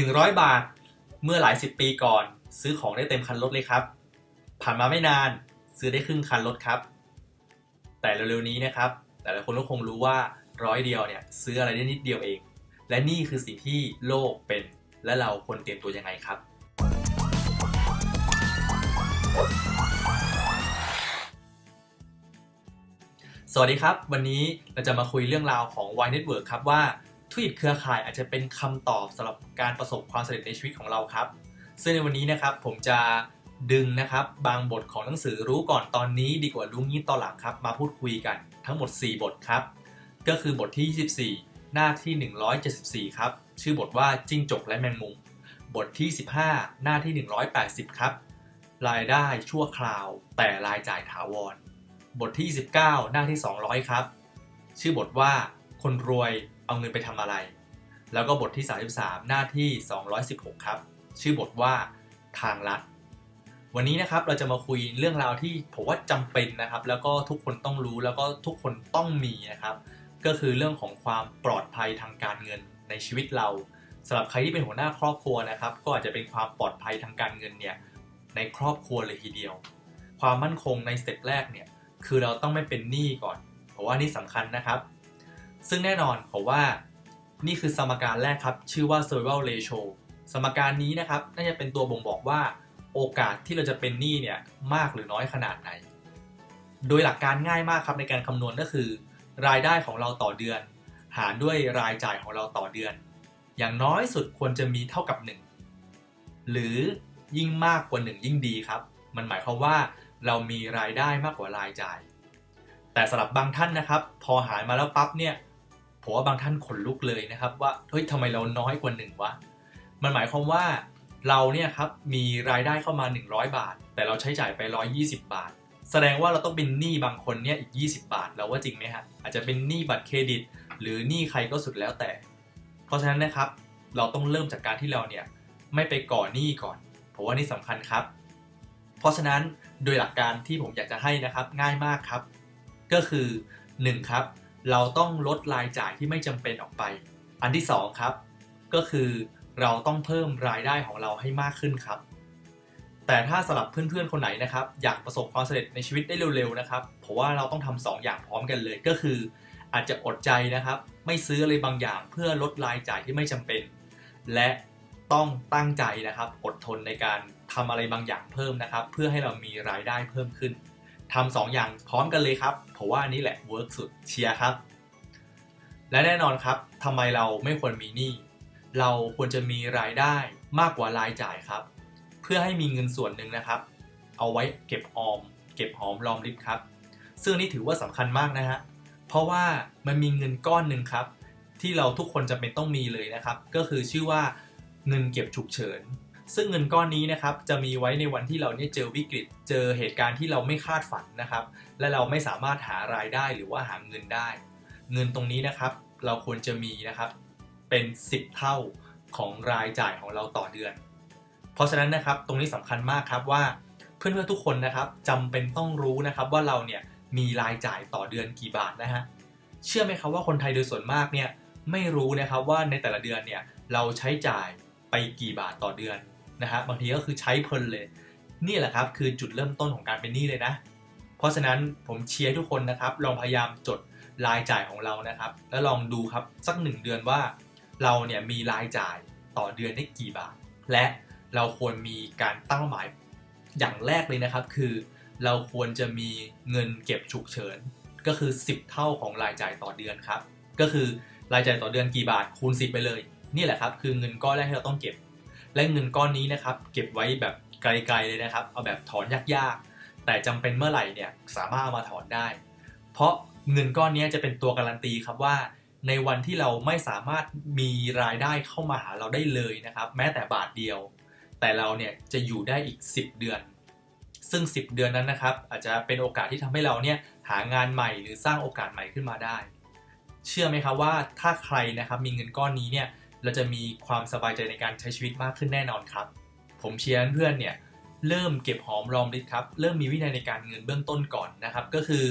100 บาท เมื่อหลายสิบปีก่อน ซื้อของได้เต็มคันรถเลยครับ ผ่านมาไม่นานซื้อได้ครึ่งคันรถครับ แต่เร็วๆนี้นะครับ แต่ละคนก็คงรู้ว่าร้อยเดียวเนี่ยซื้ออะไรได้นิดเดียวเอง และนี่คือสิ่งที่โลกเป็น และเราควรเตรียมตัวยังไงครับ สวัสดีครับ วันนี้เราจะมาคุยเรื่องราวของ Y Network ครับว่า ธุรกิจเครือข่ายอาจจะเป็นคำตอบสำหรับการประสบความสำเร็จในชีวิตของเราครับ ซึ่งในวันนี้นะครับผมจะดึงนะครับบางบทของหนังสือรู้ก่อนตอนนี้ดีกว่ารู้งี้ตอนหลังครับ มาพูดคุยกันทั้งหมด 4 บทครับ ก็คือบทที่ 24 หน้าที่ 174 ครับ ชื่อบทว่าจิ้งจกและแมงมุม บทที่ 15 หน้าที่ 180 ครับ รายได้ชั่วคราว แต่รายจ่ายถาวร บทที่29หน้าที่ 200 ครับ ชื่อบทว่าคนรวย เอาเงินไปทำอะไร แล้วก็บทที่ 33 หน้าที่ 216 ครับ ชื่อบทว่าทางลัด วันนี้นะครับเราจะมาคุยเรื่องราวที่ผมว่าจำเป็นนะครับ แล้วก็ทุกคนต้องรู้แล้วก็ทุกคนต้องมีนะครับ ก็คือเรื่องของความปลอดภัยทางการเงินในชีวิตเราสำหรับใครที่เป็นหัวหน้าครอบครัวนะครับ ก็อาจจะเป็นความปลอดภัยทางการเงินเนี่ยในครอบครัวเลยทีเดียว ความมั่นคงในสเต็ปแรกเนี่ยคือเราต้องไม่เป็นหนี้ก่อน เพราะว่านี่สำคัญนะครับ ซึ่งแน่นอนผมว่านี่คือสมการแรกครับ ชื่อว่า survival ratio สมการนี้นะครับ น่าจะเป็นตัวบ่งบอกว่าโอกาสที่เราจะเป็นหนี้เนี่ยมากหรือน้อยขนาดไหน โดยหลักการง่ายมากครับในการคำนวณก็คือ รายได้ของเราต่อเดือน หารด้วยรายจ่ายของเราต่อเดือน อย่างน้อยสุดควรจะมีเท่ากับ 1 หรือยิ่งมากกว่า 1 ยิ่งดีครับ มันหมายความว่าเรามีรายได้มากกว่ารายจ่าย แต่สำหรับบางท่านนะครับ พอหารมาแล้วปั๊บเนี่ย ผมว่าบางท่านขนลุกเลยนะครับว่าเฮ้ยทำไมเราน้อยกว่าหนึ่งวะมันหมายความว่าเราเนี่ยครับมีรายได้เข้ามา 100 บาท แต่เราใช้จ่ายไป 120 บาท แสดงว่าเราต้องเป็นหนี้บางคนเนี่ยอีก 20 บาทเราว่าจริงไหมฮะอาจจะเป็นหนี้บัตรเครดิต หรือหนี้ใครก็สุดแล้วแต่ เพราะฉะนั้นนะครับ เราต้องเริ่มจากการที่เราเนี่ยไม่ไปก่อหนี้ก่อนผมว่านี่สำคัญครับ เพราะฉะนั้นโดยหลักการที่ผมอยากจะให้นะครับง่ายมากครับ ก็คือ 1 ครับ เราต้องลดรายจ่ายที่ไม่จำเป็นออกไป อันที่ 2 ครับ ก็คือเราต้องเพิ่มรายได้ของเราให้มากขึ้นครับ แต่ถ้าสำหรับเพื่อนๆคนไหนนะครับ อยากประสบความสำเร็จในชีวิตได้เร็วๆนะครับผมว่าเราต้องทำสองอย่างพร้อมกันเลยก็คือ อาจจะอดใจนะครับ ไม่ซื้ออะไรบางอย่าง เพื่อลดรายจ่ายที่ไม่จำเป็น และต้องตั้งใจนะครับ อดทนในการทำอะไรบางอย่างเพิ่มนะครับ เพื่อให้เรามีรายได้เพิ่มขึ้น ทำสองอย่างพร้อมกันเลยครับผมว่านนี้แหละเวิร์กสุดเชียร์ครับ และแน่นอนครับทำไมเราไม่ควรมีหนี้เราควรจะมีรายได้มากกว่ารายจ่ายครับ เพื่อให้มีเงินส่วนหนึ่งนะครับ เอาไว้เก็บออม เก็บหอมรอมริบครับ ซึ่งนี่ถือว่าสำคัญมากนะฮะเพราะว่ามันมีเงินก้อนหนึ่งครับ ที่เราทุกคนจะเป็นต้องมีเลยนะครับ ก็คือชื่อว่าเงินเก็บฉุกเฉิน ซึ่งเงินก้อนนี้นะครับจะมีไว้ในวันที่เราเนี่ยเจอวิกฤต เจอเหตุการณ์ที่เราไม่คาดฝันนะครับ และเราไม่สามารถหารายได้หรือว่าหาเงินได้ เงินตรงนี้นะครับเราควรจะมีนะครับเป็น 10 เท่าของรายจ่ายของเราต่อเดือน เพราะฉะนั้นนะครับตรงนี้สำคัญมากครับว่าเพื่อนๆทุกคนนะครับจำเป็นต้องรู้นะครับว่าเราเนี่ยมีรายจ่ายต่อเดือนกี่บาทนะฮะเชื่อไหมครับว่าคนไทยโดยส่วนมากเนี่ยไม่รู้นะครับว่าในแต่ละเดือนเนี่ยเราใช้จ่ายไปกี่บาทต่อเดือน นะฮะบางทีก็คือใช้เพลินเลย นี่แหละครับคือจุดเริ่มต้นของการเป็นหนี้เลยนะ เพราะฉะนั้นผมเชียร์ทุกคนนะครับลองพยายามจดรายจ่ายของเรานะครับ แล้วลองดูครับสักหนึ่งเดือนว่า เราเนี่ยมีรายจ่ายต่อเดือนได้กี่บาท และเราควรมีการตั้งเป้าหมายอย่างแรกเลยนะครับ คือ เราควรจะมีเงินเก็บฉุกเฉินก็คือ 10 เท่าของรายจ่ายต่อเดือนครับ ก็คือรายจ่ายต่อเดือนกี่บาทคูณ 10 ไปเลย นี่แหละครับ คือเงินก้อนแรกที่เราต้องเก็บ และเงินก้อนนี้นะครับเก็บไว้แบบไกลๆเลยนะครับ เอาแบบถอนยากๆ แต่จำเป็นเมื่อไหร่เนี่ยสามารถเอามาถอนได้ เพราะเงินก้อนนี้จะเป็นตัวการันตีครับว่า ในวันที่เราไม่สามารถมีรายได้เข้ามาหาเราได้เลยนะครับ แม้แต่บาทเดียว แต่เราเนี่ยจะอยู่ได้อีก 10 เดือน ซึ่ง 10 เดือนนั้นนะครับ อาจจะเป็นโอกาสที่ทำให้เราเนี่ยหางานใหม่หรือสร้างโอกาสใหม่ขึ้นมาได้ เชื่อไหมครับว่าถ้าใครนะครับมีเงินก้อนนี้เนี่ย เราจะมีความสบายใจในการใช้ชีวิตมากขึ้นแน่นอนครับ ผมเชียร์เพื่อนๆเนี่ยเริ่มเก็บหอมรอมริบครับ เริ่มมีวินัยในการเงินเบื้องต้นก่อนนะครับ ก็คือ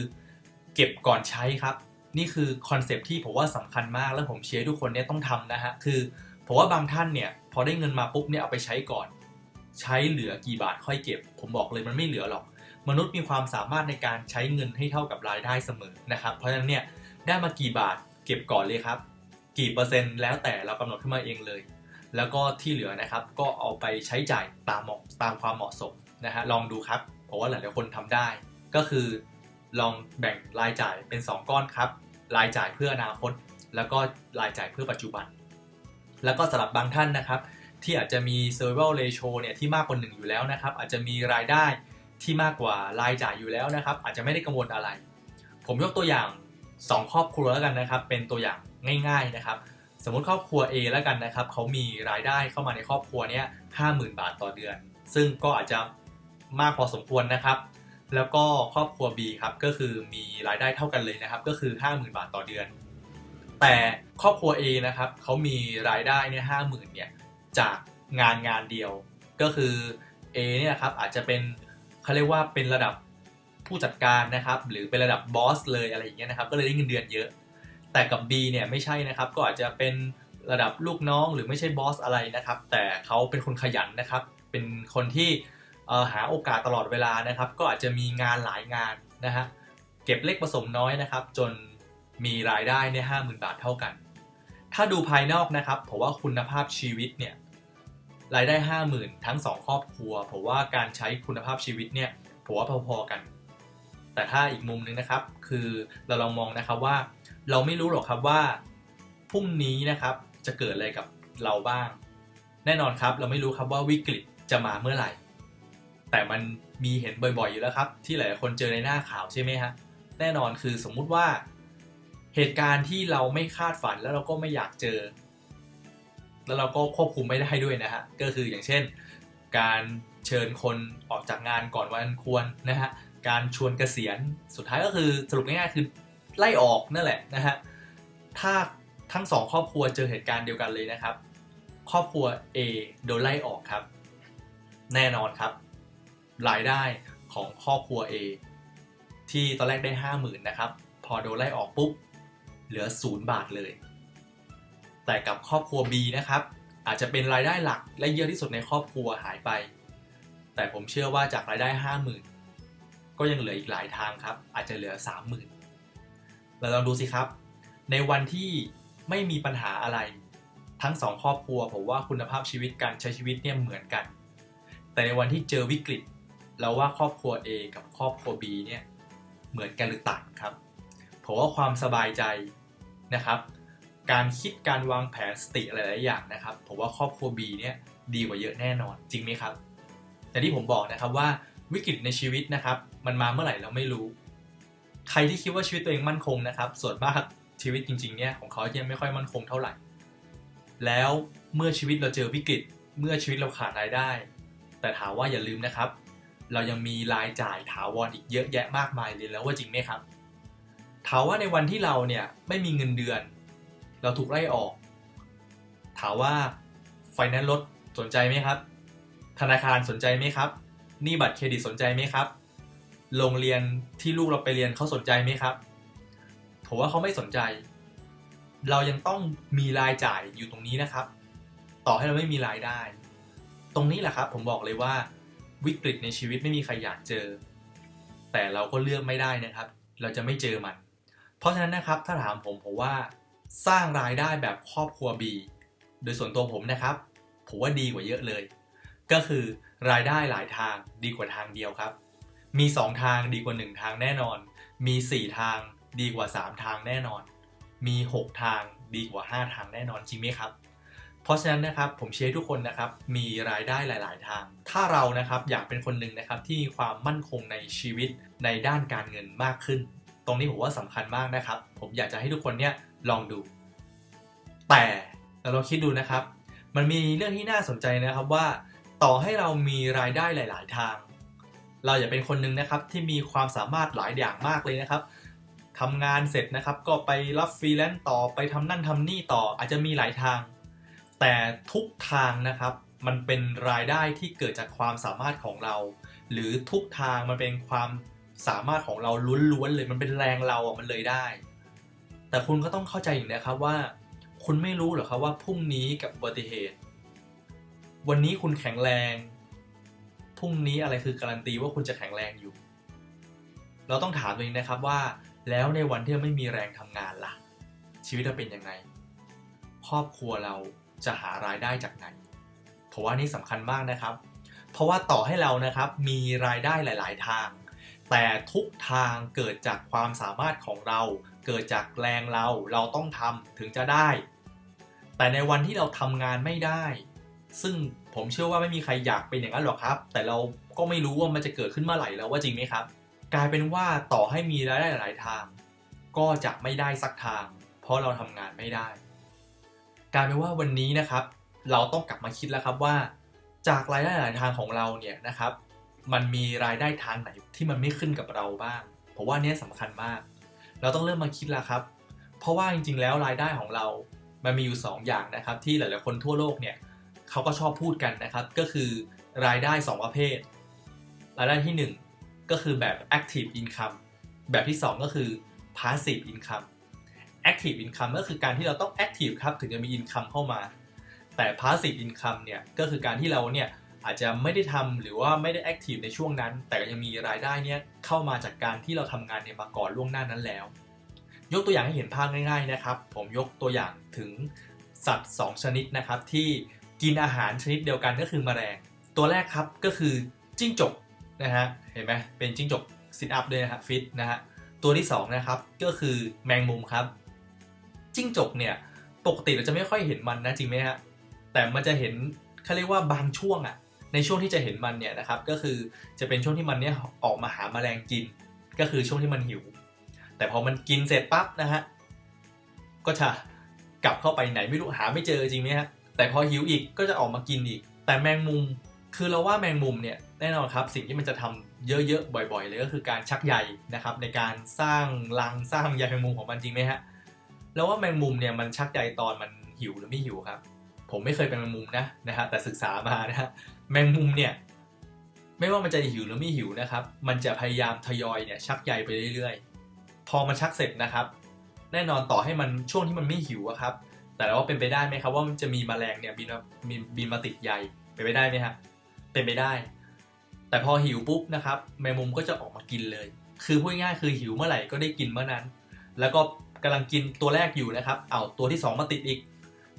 เก็บก่อนใช้ครับ นี่คือคอนเซปที่ผมว่าสำคัญมากแล้วผมเชียร์ทุกคนเนี่ยต้องทำนะฮะคือผมว่าบางท่านเนี่ยพอได้เงินมาปุ๊บเนี่ยเอาไปใช้ก่อน ใช้เหลือกี่บาทค่อยเก็บ ผมบอกเลยมันไม่เหลือหรอก มนุษย์มีความสามารถในการใช้เงินให้เท่ากับรายได้เสมอนะครับ เพราะฉะนั้นเนี่ยได้มากี่บาทเก็บก่อนเลยครับ กี่เปอร์เซ็นต์แล้วแต่เรากำหนดขึ้นมาเองเลย แล้วก็ที่เหลือนะครับก็เอาไปใช้จ่ายตามเหมาะตามความเหมาะสมนะฮะลองดูครับเพราะว่าหลายๆคนทำได้ ก็คือลองแบ่งรายจ่ายเป็น 2 ก้อนครับรายจ่ายเพื่ออนาคต แล้วก็รายจ่ายเพื่อปัจจุบัน แล้วก็สำหรับบางท่านนะครับ ที่อาจจะมี survival ratio เนี่ยที่มากกว่าหนึ่งอยู่แล้วนะครับ อาจจะมีรายได้ที่มากกว่ารายจ่ายอยู่แล้วนะครับ อาจจะไม่ได้กังวลอะไร ผมยกตัวอย่าง 2 ครอบครัวแล้วกันนะครับ เป็นตัวอย่างง่าย ๆนะครับ สมมติครอบครัว A แล้วกันนะครับเขามีรายได้เข้ามาในครอบครัวเนี้ยห้าหมื่นบาทต่อเดือน ซึ่งก็อาจจะมากพอสมควรนะครับ แล้วก็ครอบครัว B ครับก็คือมีรายได้เท่ากันเลยนะครับ ก็คือ 50,000 บาทต่อเดือน แต่ครอบครัว A นะครับเขามีรายได้เนี่ยห้าหมื่นเนี่ยจากงานงานเดียว ก็คือ A เนี่ยครับอาจจะเป็นเขาเรียกว่าเป็นระดับ ผู้จัดการนะครับหรือเป็นระดับบอสเลยอะไรอย่างเงี้ยนะครับก็เลยได้เงินเดือนเยอะ แต่กับ B เนี่ยไม่ใช่นะครับก็อาจจะเป็นระดับลูกน้องหรือไม่ใช่บอสอะไรนะครับแต่เขาเป็นคนขยันนะครับเป็นคนที่หาโอกาสตลอดเวลานะครับ ก็อาจจะมีงานหลายงานนะฮะเก็บเล็กผสมน้อยนะครับ จนมีรายได้เนี่ยห้าหมื่นบาทเท่ากัน ถ้าดูภายนอกนะครับผมว่าคุณภาพชีวิตเนี่ยรายได้ห้าหมื่นทั้งสองครอบครัวผมว่าการใช้คุณภาพชีวิตเนี่ยผมว่าพอๆกัน แต่ถ้าอีกมุมหนึงนะครับ คือเราลองมองนะครับว่า เราไม่รู้หรอกครับว่าพรุ่งนี้นะครับจะเกิดอะไรกับเราบ้าง แน่นอนครับเราไม่รู้ครับว่าวิกฤตจะมาเมื่อไหร่ แต่มันมีเห็นบ่อยๆอยู่แล้วครับ ที่หลายคนเจอในหน้าข่าวใช่ไหมฮะแน่นอนคือสมมุติว่าเหตุการณ์ที่เราไม่คาดฝันแล้วเราก็ไม่อยากเจอ แล้วเราก็ควบคุมไม่ได้ด้วยนะฮะก็คืออย่างเช่น การเชิญคนออกจากงานก่อนวันควรนะฮะ การชวนเกษียณสุดท้ายก็คือสรุปง่ายๆคือไล่ออกนั่นแหละนะฮะถ้าทั้งสองครอบครัวเจอเหตุการณ์เดียวกันเลยนะครับ ครอบครัว A โดนไล่ออกครับ แน่นอนครับ รายได้ของครอบครัว A ที่ตอนแรกได้ห้าหมื่นนะครับ พอโดนไล่ออกปุ๊บ เหลือศูนย์บาทเลย แต่กับครอบครัว B นะครับ อาจจะเป็นรายได้หลักและเยอะที่สุดในครอบครัวหายไป แต่ผมเชื่อว่าจากรายได้ห้าหมื่น ก็ยังเหลืออีกหลายทางครับ อาจจะเหลือสามหมื่นเราลองดูสิครับ ในวันที่ไม่มีปัญหาอะไร ทั้งสองครอบครัวผมว่าคุณภาพชีวิตการใช้ชีวิตเนี่ยเหมือนกัน แต่ในวันที่เจอวิกฤตเราว่าครอบครัว A กับครอบครัว B เนี่ยเหมือนกันหรือต่างครับผมว่าความสบายใจนะครับ การคิดการวางแผนสติหลาย ๆ อย่างนะครับผมว่าครอบครัว B เนี่ยดีกว่าเยอะแน่นอนจริงไหมครับแต่ที่ผมบอกนะครับว่า วิกฤตในชีวิตนะครับ มันมาเมื่อไหร่เราไม่รู้ ใครที่คิดว่าชีวิตตัวเองมั่นคงนะครับ ส่วนมากชีวิตจริงๆเนี่ยของเขายังไม่ค่อยมั่นคงเท่าไหร่ แล้วเมื่อชีวิตเราเจอวิกฤต เมื่อชีวิตเราขาดรายได้ แต่ถามว่าอย่าลืมนะครับ เรายังมีรายจ่ายถาวรอีกเยอะแยะมากมายเลยแล้วว่าจริงไหมครับ ถามว่าในวันที่เราเนี่ยไม่มีเงินเดือน เราถูกไล่ออก ถามว่าไฟแนนซ์รถสนใจไหมครับ ธนาคารสนใจไหมครับ นี้บัตรเครดิตสนใจไหมครับ โรงเรียนที่ลูกเราไปเรียนเขาสนใจไหมครับ ผมว่าเขาไม่สนใจ เรายังต้องมีรายจ่ายอยู่ตรงนี้นะครับ ต่อให้เราไม่มีรายได้ ตรงนี้แหละครับ ผมบอกเลยว่าวิกฤตในชีวิตไม่มีใครอยากเจอ แต่เราก็เลือกไม่ได้นะครับ เราจะไม่เจอมัน เพราะฉะนั้นนะครับถ้าถามผมผมว่าสร้างรายได้แบบครอบครัว B โดยส่วนตัวผมนะครับ ผมว่าดีกว่าเยอะเลย ก็คือรายได้หลายทางดีกว่าทางเดียวครับ มี 2 ทางดีกว่า 1 ทางแน่นอน มี 4 ทางดีกว่า 3 ทางแน่นอน มี 6 ทางดีกว่า 5 ทางแน่นอนจริงไหมครับ เพราะฉะนั้นนะครับผมเชื่อให้ทุกคนนะครับมีรายได้หลาย ๆ ทาง ถ้าเรานะครับอยากเป็นคนหนึ่งนะครับที่มีความมั่นคงในชีวิตในด้านการเงินมากขึ้น ตรงนี้ผมว่าสำคัญมากนะครับ ผมอยากจะให้ทุกคนเนี่ยลองดู แต่เราลองคิดดูนะครับ มันมีเรื่องที่น่าสนใจนะครับว่า ต่อให้เรามีรายได้หลาย ๆ ทาง เราอย่าเป็นคนหนึ่งนะครับที่มีความสามารถหลายอย่างมากเลยนะครับทำงานเสร็จนะครับ ก็ไปรับฟรีแลนซ์ต่อไปทำนั่นทำนี่ต่ออาจจะมีหลายทาง แต่ทุกทางนะครับมันเป็นรายได้ที่เกิดจากความสามารถของเรา หรือทุกทางมันเป็นความสามารถของเราล้วนๆเลยมันเป็นแรงเราอะมันเลยได้ แต่คุณก็ต้องเข้าใจอย่างนะครับว่า คุณไม่รู้หรอกครับว่าพรุ่งนี้กับอุบัติเหตุ วันนี้คุณแข็งแรง พรุ่งนี้อะไรคือการันตีว่าคุณจะแข็งแรงอยู่ เราต้องถามตัวเองนะครับว่า แล้วในวันที่ไม่มีแรงทำงานล่ะ ชีวิตเราเป็นยังไง ครอบครัวเราจะหารายได้จากไหนผมว่านี่สำคัญมากนะครับ เพราะว่าต่อให้เรานะครับมีรายได้หลาย ๆ ทาง แต่ทุกทางเกิดจากความสามารถของเรา เกิดจากแรงเรา เราต้องทำถึงจะได้ แต่ในวันที่เราทำงานไม่ได้ ซึ่งผมเชื่อว่าไม่มีใครอยากเป็นอย่างนั้นหรอกครับ แต่เราก็ไม่รู้ว่ามันจะเกิดขึ้นเมื่อไหร่แล้วว่าจริงไหมครับ กลายเป็นว่าต่อให้มีรายได้หลายทาง ก็จะไม่ได้สักทาง เพราะเราทำงานไม่ได้ กลายเป็นว่าวันนี้นะครับ เราต้องกลับมาคิดแล้วครับว่า จากรายได้หลายทางของเราเนี่ยนะครับ มันมีรายได้ทางไหนที่มันไม่ขึ้นกับเราบ้างผมว่านี้ยสำคัญมาก เราต้องเริ่มมาคิดแล้วครับ เพราะว่าจริงๆแล้วรายได้ของเรา มันมีอยู่ 2 อย่างนะครับ ที่หลายๆคนทั่วโลกเนี่ย เขาก็ชอบพูดกันนะครับ ก็คือรายได้ 2 ประเภท รายได้ที่ 1 ก็คือแบบ active income แบบที่ 2 ก็คือ passive income active income ก็คือการที่เราต้อง active ครับถึงจะมี income เข้ามา แต่ passive income เนี่ยก็คือการที่เราเนี่ยอาจจะไม่ได้ทำหรือว่าไม่ได้ active ในช่วงนั้น แต่ก็ยังมีรายได้เนี่ยเข้ามาจากการที่เราทำงานเนี่ยมาก่อนล่วงหน้านั้นแล้ว ยกตัวอย่างให้เห็นภาพง่าย ๆนะครับ ผมยกตัวอย่างถึงสัตว์ 2 ชนิดนะครับที่ กินอาหารชนิดเดียวกันก็คือแมลง ตัวแรกครับก็คือจิ้งจกนะฮะเห็นไหมเป็นจิ้งจกซิทอัพด้วยนะฮะฟิตนะฮะตัวที่2นะครับก็คือแมงมุมครับ จิ้งจกเนี่ยปกติเราจะไม่ค่อยเห็นมันนะจริงไหมฮะแต่มันจะเห็นเขาเรียกว่าบางช่วงอะในช่วงที่จะเห็นมันเนี่ยนะครับก็คือจะเป็นช่วงที่มันเนี่ยออกมาหาแมลงกิน ก็คือช่วงที่มันหิว แต่พอมันกินเสร็จปั๊บนะฮะก็จะกลับเข้าไปไหนไม่รู้หาไม่เจอจริงไหมฮะ แต่พอหิวอีกก็จะออกมากินอีก แต่แมงมุมคือเราว่าแมงมุมเนี่ยแน่นอนครับสิ่งที่มันจะทำเยอะๆบ่อย ๆ เลยก็คือการชักใยนะครับในการสร้างรังสร้างใยแมงมุมของมันจริงไหมฮะแล้วว่าแมงมุมเนี่ยมันชักใยตอนมันหิวหรือไม่หิวครับ ผมไม่เคยเป็นแมงมุมนะนะฮะแต่ศึกษามานะฮะแมงมุมเนี่ยไม่ว่ามันจะหิวหรือไม่หิวนะครับมันจะพยายามทยอยเนี่ยชักใยไปเรื่อยๆ พอมันชักเสร็จนะครับ แน่นอนต่อให้มันช่วงที่มันไม่หิวอะครับ แต่ว่าเป็นไปได้ไหมครับว่ามันจะมีแมลงเนี่ยบินมาบินมาติดใยเป็นไปได้ไหมฮะเป็นไปได้ แต่พอหิวปุ๊บนะครับแมงมุมก็จะออกมากินเลย คือพูดง่ายคือหิวเมื่อไหร่ก็ได้กินเมื่อนั้น แล้วก็กำลังกินตัวแรกอยู่นะครับเอาตัวที่ 2 มาติดอีก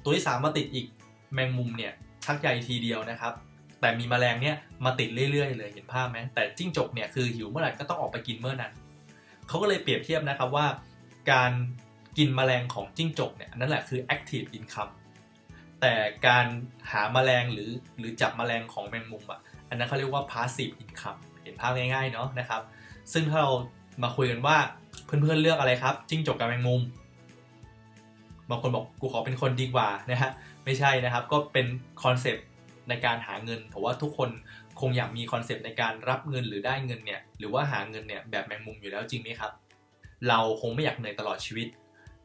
ตัวที่ 3 มาติดอีกแมงมุมเนี่ยชักใยทีเดียวนะครับ แต่มีแมลงเนี่ยมาติดเรื่อยๆ เลยเห็นภาพไหมแต่จิ้งจกเนี่ยคือหิวเมื่อไหร่ก็ต้องออกไปกินเมื่อนั้นเขาก็เลยเปรียบเทียบนะครับว่า การ กินแมลงของจิ้งจกเนี่ยนั่นแหละคือ active income แต่การหาแมลงหรือหรือจับแมลงของแมงมุมอะอันนั้นเขาเรียกว่า passive income เห็นภาพง่ายๆเนาะนะครับ ซึ่งถ้าเรามาคุยกันว่าเพื่อนๆเลือกอะไรครับจิ้งจกกับแมงมุมบางคนบอกกูขอเป็นคนดีกว่านะฮะไม่ใช่นะครับก็เป็นคอนเซปต์ในการหาเงินผมว่าทุกคนคงอยากมีคอนเซปต์ในการรับเงินหรือได้เงินเนี่ยหรือว่าหาเงินเนี่ยแบบแมงมุมอยู่แล้วจริงไหมครับ เราคงไม่อยากเหนื่อยตลอดชีวิต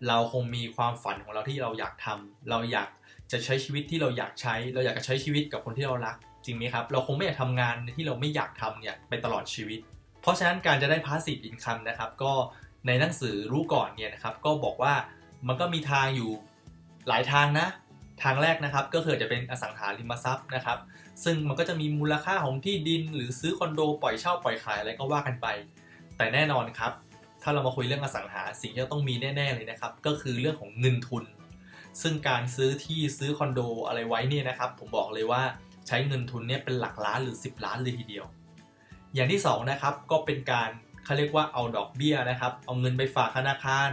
เราคงมีความฝันของเราที่เราอยากทำเราอยากจะใช้ชีวิตที่เราอยากใช้ เราอยากจะใช้ชีวิตกับคนที่เรารัก จริงไหมครับ เราคงไม่อยากทำงานที่เราไม่อยากทำเนี่ยไปตลอดชีวิต เพราะฉะนั้นการจะได้ passive income นะครับก็ในหนังสือรู้ก่อนเนี่ยนะครับก็บอกว่ามันก็มีทางอยู่หลายทางนะ ทางแรกนะครับก็คือจะเป็นอสังหาริมทรัพย์นะครับ ซึ่งมันก็จะมีมูลค่าของที่ดิน หรือซื้อคอนโดปล่อยเช่าปล่อยขายอะไรก็ว่ากันไป แต่แน่นอนครับ ถ้าเรามาคุยเรื่องอสังหาสิ่งที่ต้องมีแน่ ๆ เลยนะครับ ก็คือเรื่องของเงินทุน ซึ่งการซื้อที่ซื้อคอนโดอะไรไว้เนี่ยนะครับ ผมบอกเลยว่าใช้เงินทุนเนี่ยเป็นหลักล้านหรือ 10 ล้านเลยทีเดียว อย่างที่2นะครับก็เป็นการเขาเรียกว่าเอาดอกเบี้ยนะครับ เอาเงินไปฝากธนาคาร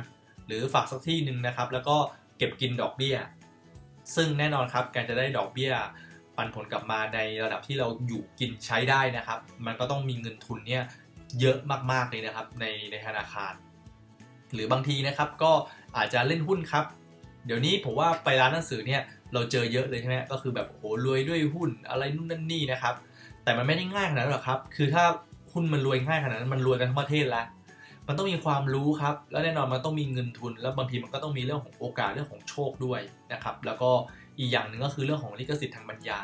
หรือฝากสักที่หนึ่งนะครับ แล้วก็เก็บกินดอกเบี้ย ซึ่งแน่นอนครับการจะได้ดอกเบี้ยปันผลกลับมาในระดับที่เราอยู่กินใช้ได้นะครับ มันก็ต้องมีเงินทุนเนี่ย เยอะมากๆเลยนะครับในในธนาคาร หรือบางทีนะครับก็อาจจะเล่นหุ้นครับ เดี๋ยวนี้ผมว่าไปร้านหนังสือเนี่ยเราเจอเยอะเลยใช่ไหมก็คือแบบโอ้โหรวยด้วยหุ้นอะไรนู่นนั่นนี่นะครับ แต่มันไม่ได้ง่ายขนาดนั้นหรอกครับ คือถ้าหุ้นมันรวยง่ายขนาดนั้นมันรวยกันทั้งประเทศแล้วมันต้องมีความรู้ครับ แล้วแน่นอนมันต้องมีเงินทุน แล้วบางทีมันก็ต้องมีเรื่องของโอกาสเรื่องของโชคด้วยนะครับ แล้วก็อีกอย่างหนึ่งก็คือเรื่องของลิขสิทธิ์ทางปัญญา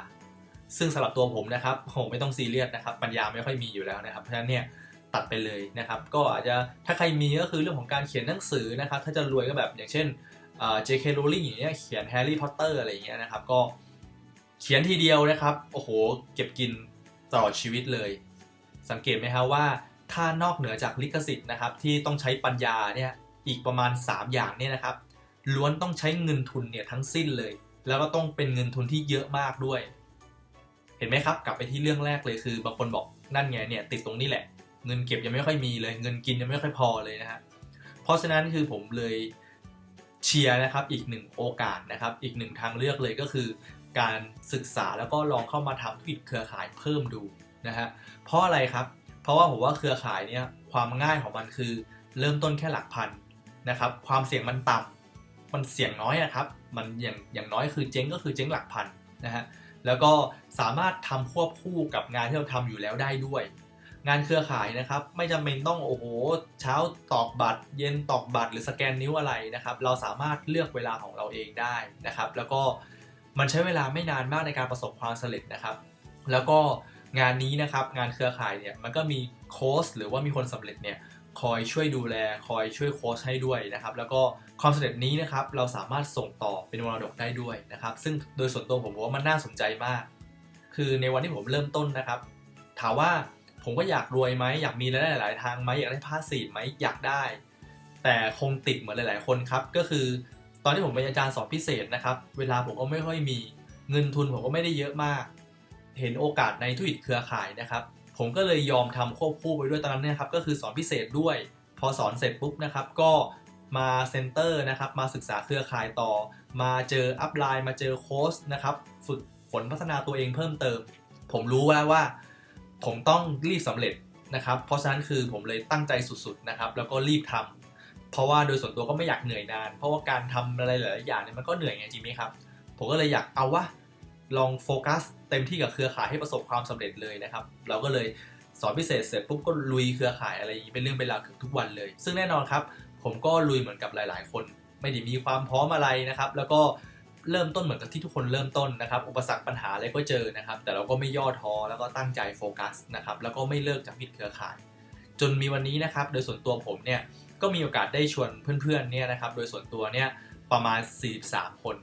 ซึ่งสำหรับตัวผมนะครับผมไม่ต้องซีเรียสนะครับ ปัญญาไม่ค่อยมีอยู่แล้วนะครับ เพราะฉะนั้นเนี่ย ตัดไปเลยนะครับ ก็อาจจะถ้าใครมีก็คือเรื่องของการเขียนหนังสือนะครับ ถ้าจะรวยก็แบบอย่างเช่น JK Rowling อย่างเงี้ยเขียน Harry Potter อะไรอย่างเงี้ยนะครับ ก็เขียนทีเดียวนะครับ โอ้โห เก็บกินตลอดชีวิตเลย สังเกตไหมครับว่าถ้านอกเหนือจากลิขสิทธิ์นะครับ ที่ต้องใช้ปัญญาเนี่ยอีกประมาณ 3 อย่างเนี่ยนะครับ ล้วนต้องใช้เงินทุนเนี่ยทั้งสิ้นเลย แล้วก็ต้องเป็นเงินทุนที่เยอะมากด้วย เห็นไหมครับ กลับไปที่เรื่องแรกเลยคือบางคนบอกนั่นไงเนี่ยติดตรงนี้แหละ เงินเก็บยังไม่ค่อยมีเลย เงินกินยังไม่ค่อยพอเลยนะฮะเพราะฉะนั้นคือผมเลยเชียร์นะครับอีกหนึ่งโอกาสนะครับอีกหนึ่งทางเลือกเลยก็คือ การศึกษาแล้วก็ลองเข้ามาทำธุรกิจเครือข่ายเพิ่มดูนะฮะเพราะอะไรครับ เพราะว่าผมว่าเครือข่ายเนี่ยความง่ายของมันคือ เริ่มต้นแค่หลักพันนะครับความเสี่ยงมันต่ำมันเสี่ยงน้อยนะครับ มันอย่างอย่างน้อยคือเจ๊งก็คือเจ๊งหลักพันนะฮะแล้วก็สามารถทำควบคู่กับงานที่เราทำอยู่แล้วได้ด้วย งานเครือข่ายนะครับ ไม่จำเป็นต้องโอ้โหเช้าตอกบัตร เย็นตอกบัตรหรือสแกนนิ้วอะไรนะครับ เราสามารถเลือกเวลาของเราเองได้นะครับ แล้วก็มันใช้เวลาไม่นานมากในการประสบความสำเร็จนะครับ แล้วก็งานนี้นะครับงานเครือข่ายเนี่ยมันก็มีโค้ชหรือว่ามีคนสำเร็จเนี่ยคอยช่วยดูแลคอยช่วยโค้ชให้ด้วยนะครับ แล้วก็ความสำเร็จนี้นะครับเราสามารถส่งต่อเป็นมรดกได้ด้วยนะครับ ซึ่งโดยส่วนตัวผมว่ามันน่าสนใจมาก คือในวันที่ผมเริ่มต้นนะครับ ถามว่า ผมก็อยากรวยไหมอยากมีรายได้หลายทางไหมอยากได้พาสีไหมอยากได้ แต่คงติดเหมือนหลาย ๆ คนครับ ก็คือ ตอนที่ผมเป็นอาจารย์สอนพิเศษนะครับ เวลาผมก็ไม่ค่อยมีเงินทุนผมก็ไม่ได้เยอะมาก เห็นโอกาสในธุรกิจเครือข่ายนะครับ ผมก็เลยยอมทำควบคู่ไปด้วยตอนนั้นนี่ยครับ ก็คือสอนพิเศษด้วย พอสอนเสร็จปุ๊บนะครับ ก็มาเซ็นเตอร์นะครับ มาศึกษาเครือข่ายต่อ มาเจออัพไลน์มาเจอโค้ชนะครับ ฝึกฝนพัฒนาตัวเองเพิ่มเติม ผมรู้แล้วว่า ผมต้องรีบสำเร็จนะครับ เพราะฉะนั้นคือผมเลยตั้งใจสุดๆนะครับ แล้วก็รีบทำเพราะว่าโดยส่วนตัวก็ไม่อยากเหนื่อยนาน เพราะว่าการทำอะไรหลายอย่างเนี่ยมันก็เหนื่อยไงจริงไหมครับ ผมก็เลยอยากเอาว่าลองโฟกัสเต็มที่กับเครือข่ายให้ประสบความสำเร็จเลยนะครับ เราก็เลยสอนพิเศษเสร็จปุ๊บก็ลุยเครือข่ายอะไรอย่างนี้เป็นเรื่องเป็นราวเกือบทุกวันเลย ซึ่งแน่นอนครับ ผมก็ลุยเหมือนกับหลาย ๆ คน ไม่ได้มีความพร้อมอะไรนะครับ แล้วก็ เริ่มต้นเหมือนกับที่ทุกคนเริ่มต้นนะครับ อุปสรรคปัญหาอะไรก็เจอนะครับ แต่เราก็ไม่ย่อท้อแล้วก็ตั้งใจโฟกัสนะครับ แล้วก็ไม่เลิกจากมิตรเครือข่าย จนมีวันนี้นะครับ โดยส่วนตัวผมเนี่ยก็มีโอกาสได้ชวนเพื่อนๆเนี่ยนะครับ โดยส่วนตัวเนี่ยประมาณ 43 คน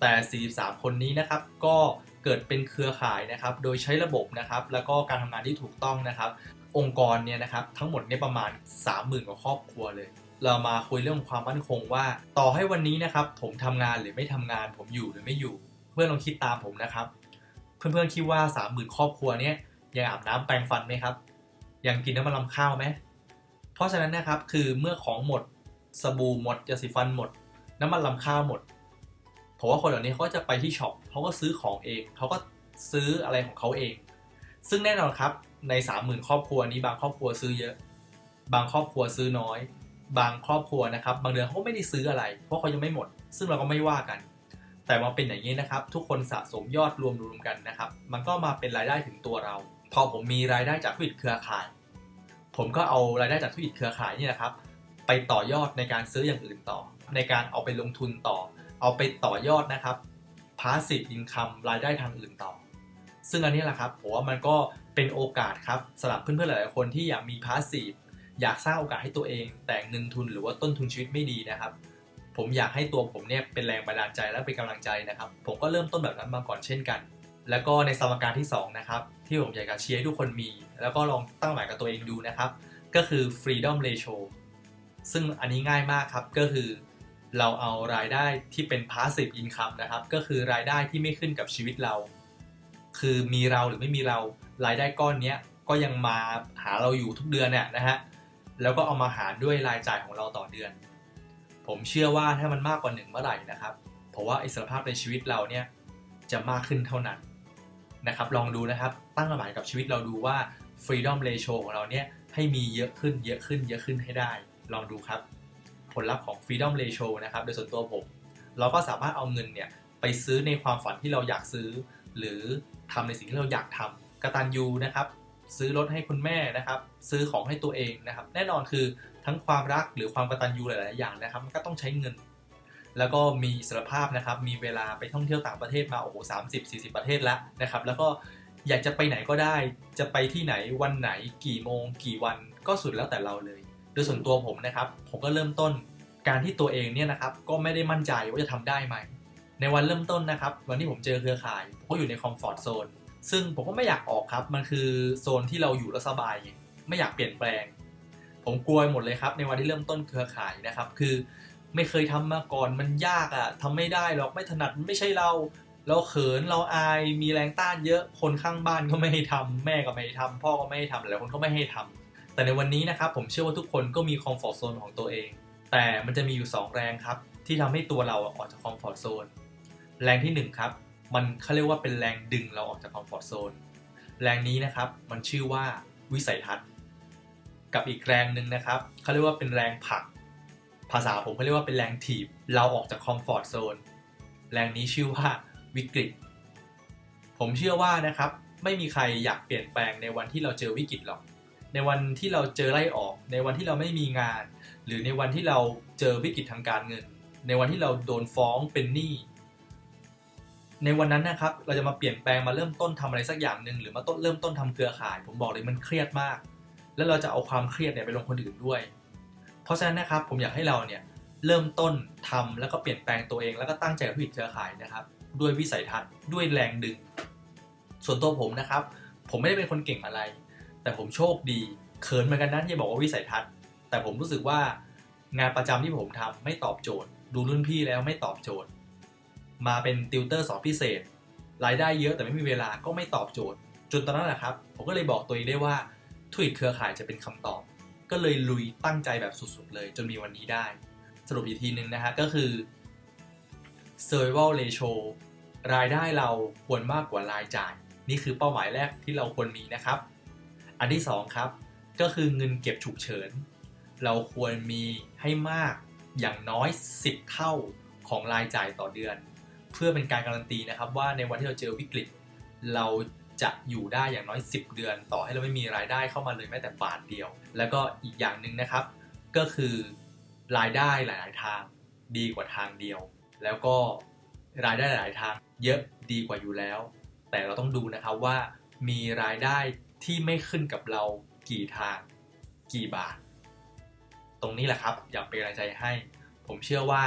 แต่ 43 คนนี้นะครับ ก็เกิดเป็นเครือข่ายนะครับ โดยใช้ระบบนะครับ แล้วก็การทำงานที่ถูกต้องนะครับ องค์กรเนี่ยนะครับทั้งหมดเนี่ยประมาณ 30,000 กว่าครอบครัวเลย เรามาคุยเรื่องความมั่นคงว่า ต่อให้วันนี้นะครับ ผมทำงานหรือไม่ทำงาน ผมอยู่หรือไม่อยู่ เพื่อนลองคิดตามผมนะครับ เพื่อนๆคิดว่า30,000ครอบครัวเนี่ยยังอาบน้ำแปรงฟันไหมครับ ยังกินน้ำมันลำข้าวไหมเพราะฉะนั้นนะครับคือเมื่อของหมดสบู่หมดยาสีฟันหมด น้ำมันลำข้าวหมดผมว่าคนเหล่านี้เขาจะไปที่ช็อปเขาก็ซื้อของเองเขาก็ซื้ออะไรของเขาเอง ซึ่งแน่นอนครับใน 30,000 ครอบครัวนี้บางครอบครัวซื้อเยอะ บางครอบครัวซื้อน้อย บางครอบครัวนะครับ บางเดือนเขาไม่ได้ซื้ออะไร เพราะเขายังไม่หมด ซึ่งเราก็ไม่ว่ากัน แต่มาเป็นอย่างนี้นะครับ ทุกคนสะสมยอดรวมรวมกันนะครับ มันก็มาเป็นรายได้ถึงตัวเรา พอผมมีรายได้จากธุรกิจเครือข่าย ผมก็เอารายได้จากธุรกิจเครือข่ายนี่นะครับ ไปต่อยอดในการซื้ออย่างอื่นต่อ ในการเอาไปลงทุนต่อ เอาไปต่อยอดนะครับ passive income รายได้ทางอื่นต่อ ซึ่งอันนี้แหละครับผมว่ามันก็เป็นโอกาสครับสำหรับเพื่อนๆหลายๆคนที่อยากมี passive อยากสร้างโอกาสให้ตัวเอง แต่เงินทุนหรือว่าต้นทุนชีวิตไม่ดีนะครับ ผมอยากให้ตัวผมเนี่ยเป็นแรงบันดาลใจและเป็นกำลังใจนะครับ ผมก็เริ่มต้นแบบนั้นมาก่อนเช่นกัน แล้วก็ในสมการที่ 2 นะครับ ที่ผมอยากจะเชียร์ให้ทุกคนมี แล้วก็ลองตั้งหมายกับตัวเองดูนะครับ ก็คือ freedom ratio ซึ่งอันนี้ง่ายมากครับก็คือเราเอารายได้ที่เป็น passive income นะครับ ก็คือรายได้ที่ไม่ขึ้นกับชีวิตเรา คือมีเราหรือไม่มีเรารายได้ก้อนนี้ก็ยังมาหาเราอยู่ทุกเดือนเนี่ยนะฮะ แล้วก็เอามาหารด้วยรายจ่ายของเราต่อเดือน ผมเชื่อว่าถ้ามันมากกว่าหนึ่งเมื่อไหร่นะครับเพราะว่าอิสรภาพในชีวิตเราเนี่ยจะมากขึ้นเท่านั้นนะครับ ลองดูนะครับ ตั้งเป้าหมายกับชีวิตเราดูว่า freedom ratio ของเราเนี่ยให้มีเยอะขึ้นเยอะขึ้นเยอะขึ้นให้ได้ ลองดูครับ ผลลัพธ์ของ freedom ratio นะครับ โดยส่วนตัวผม เราก็สามารถเอาเงินเนี่ยไปซื้อในความฝันที่เราอยากซื้อ หรือทำในสิ่งที่เราอยากทำกระตัญญูนะครับ ซื้อรถให้คุณแม่นะครับ ซื้อของให้ตัวเองนะครับ แน่นอนคือทั้งความรักหรือความกตัญญูหลาย ๆ อย่างนะครับ มันก็ต้องใช้เงิน แล้วก็มีอิสรภาพนะครับ มีเวลาไปท่องเที่ยวต่างประเทศมาโอ้โหสามสิบสี่สิบประเทศแล้วนะครับ แล้วก็อยากจะไปไหนก็ได้ จะไปที่ไหนวันไหนกี่โมง กี่วันก็สุดแล้วแต่เราเลย โดยส่วนตัวผมนะครับ ผมก็เริ่มต้นการที่ตัวเองเนี่ยนะครับ ก็ไม่ได้มั่นใจว่าจะทำได้ไหมในวันเริ่มต้นนะครับ วันที่ผมเจอเครือข่ายผมก็อยู่ในคอมฟอร์ทโซน ซึ่งผมก็ไม่อยากออกครับ มันคือโซนที่เราอยู่แล้วสบาย ไม่อยากเปลี่ยนแปลง ผมกลัวหมดเลยครับ ในวันที่เริ่มต้นเครือข่ายนะครับ คือไม่เคยทำมาก่อนมันยากอะ่ะทำไม่ได้หรอกไม่ถนัดไม่ใช่เราเราเขินเราอายมีแรงต้านเยอะคนข้างบ้านก็ไม่ให้ทำแม่ก็ไม่ให้ทำพ่อก็ไม่ให้ทำหลายคนก็ไม่ให้ทำแต่ในวันนี้นะครับผมเชื่อว่าทุกคนก็มีคอมฟอร์ทโซนของตัวเอง แต่มันจะมีอยู่ 2 แรงครับ ที่ทำให้ตัวเราออกจากคอมฟอร์ทโซนแรงที่1ครับ มันเขาเรียกว่าเป็นแรงดึงเราออกจากคอมฟอร์ทโซนแรงนี้นะครับมันชื่อว่าวิสัยทัศน์ กับอีกแรงหนึ่งนะครับเขาเรียกว่าเป็นแรงผลัก ภาษาผมเขาเรียกว่าเป็นแรงถีบ เราออกจากคอมฟอร์ทโซนแรงนี้ชื่อว่าวิกฤต ผมเชื่อว่านะครับไม่มีใครอยากเปลี่ยนแปลงในวันที่เราเจอวิกฤตหรอก ในวันที่เราเจอไล่ออก ในวันที่เราไม่มีงาน หรือในวันที่เราเจอวิกฤตทางการเงิน ในวันที่เราโดนฟ้องเป็นหนี้ ในวันนั้นนะครับเราจะมาเปลี่ยนแปลงมาเริ่มต้นทำอะไรสักอย่างหนึ่งหรือมาต้นเริ่มต้นทำเครือข่าย ผมบอกเลยมันเครียดมาก แล้วเราจะเอาความเครียดเนี่ยไปลงคนอื่นด้วย เพราะฉะนั้นนะครับผมอยากให้เราเนี่ยเริ่มต้นทำแล้วก็เปลี่ยนแปลงตัวเอง แล้วก็ตั้งใจกับผลิตเครือข่ายนะครับ ด้วยวิสัยทัศน์ด้วยแรงดึง ส่วนตัวผมนะครับ ผมไม่ได้เป็นคนเก่งอะไร แต่ผมโชคดีเขินเหมือนกันนะที่บอกว่าวิสัยทัศน์ แต่ผมรู้สึกว่างานประจำที่ผมทำไม่ตอบโจทย์ ดูรุ่นพี่แล้วไม่ตอบโจทย์ มาเป็นติวเตอร์สอนพิเศษ รายได้เยอะแต่ไม่มีเวลาก็ไม่ตอบโจทย์ จนตอนนั้นแหละครับ ผมก็เลยบอกตัวเองได้ว่าธุรกิจเครือข่ายจะเป็นคำตอบ ก็เลยลุยตั้งใจแบบสุดๆเลย จนมีวันนี้ได้ สรุปอีกทีหนึ่งนะฮะก็คือ survival ratio รายได้เราควรมากกว่ารายจ่าย นี่คือเป้าหมายแรกที่เราควรมีนะครับ อันที่สองครับ ก็คือเงินเก็บฉุกเฉิน เราควรมีให้มากอย่างน้อย 10 เท่าของรายจ่ายต่อเดือน เพื่อเป็นการการันตีนะครับว่าในวันที่เราเจอวิกฤต เราจะอยู่ได้อย่างน้อย 10 เดือน ต่อให้เราไม่มีรายได้เข้ามาเลยแม้แต่บาทเดียว แล้วก็อีกอย่างหนึ่งนะครับ ก็คือรายได้หลาย ๆ ทางดีกว่าทางเดียว แล้วก็รายได้หลายๆทางเยอะดีกว่าอยู่แล้ว แต่เราต้องดูนะครับว่ามีรายได้ที่ไม่ขึ้นกับเรากี่ทางกี่บาท ตรงนี้แหละครับอยากเป็นกำลังใจให้ ผมเชื่อว่า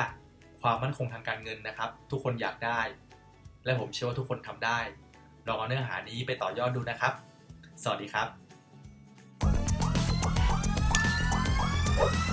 ความมั่นคงทางการเงินนะครับ ทุกคนอยากได้ และผมเชื่อว่าทุกคนทำได้ ลองเอาเนื้อหานี้ไปต่อยอดดูนะครับ สวัสดีครับ